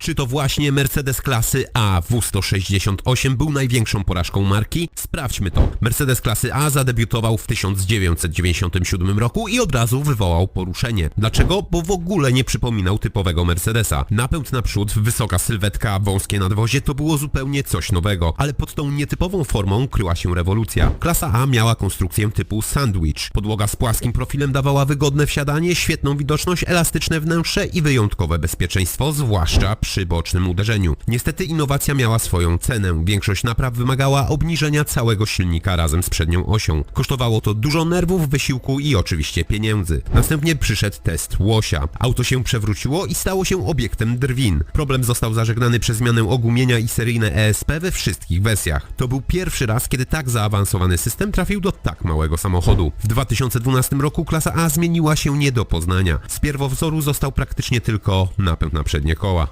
Czy to właśnie Mercedes klasy A W168 był największą porażką marki? Sprawdźmy to. Mercedes klasy A zadebiutował w 1997 roku i od razu wywołał poruszenie. Dlaczego? Bo w ogóle nie przypominał typowego Mercedesa. Napęd naprzód, wysoka sylwetka, wąskie nadwozie to było zupełnie coś nowego, ale pod tą nietypową formą kryła się rewolucja. Klasa A miała konstrukcję typu sandwich. Podłoga z płaskim profilem dawała wygodne wsiadanie, świetną widoczność, elastyczne wnętrze i wyjątkowe bezpieczeństwo, zwłaszcza przy bocznym uderzeniu. Niestety innowacja miała swoją cenę. Większość napraw wymagała obniżenia całego silnika razem z przednią osią. Kosztowało to dużo nerwów, wysiłku i oczywiście pieniędzy. Następnie przyszedł test łosia. Auto się przewróciło i stało się obiektem drwin. Problem został zażegnany przez zmianę ogumienia i seryjne ESP we wszystkich wersjach. To był pierwszy raz, kiedy tak zaawansowany system trafił do tak małego samochodu. W 2012 roku klasa A zmieniła się nie do poznania. Z pierwowzoru został praktycznie tylko napęd na przednie koła.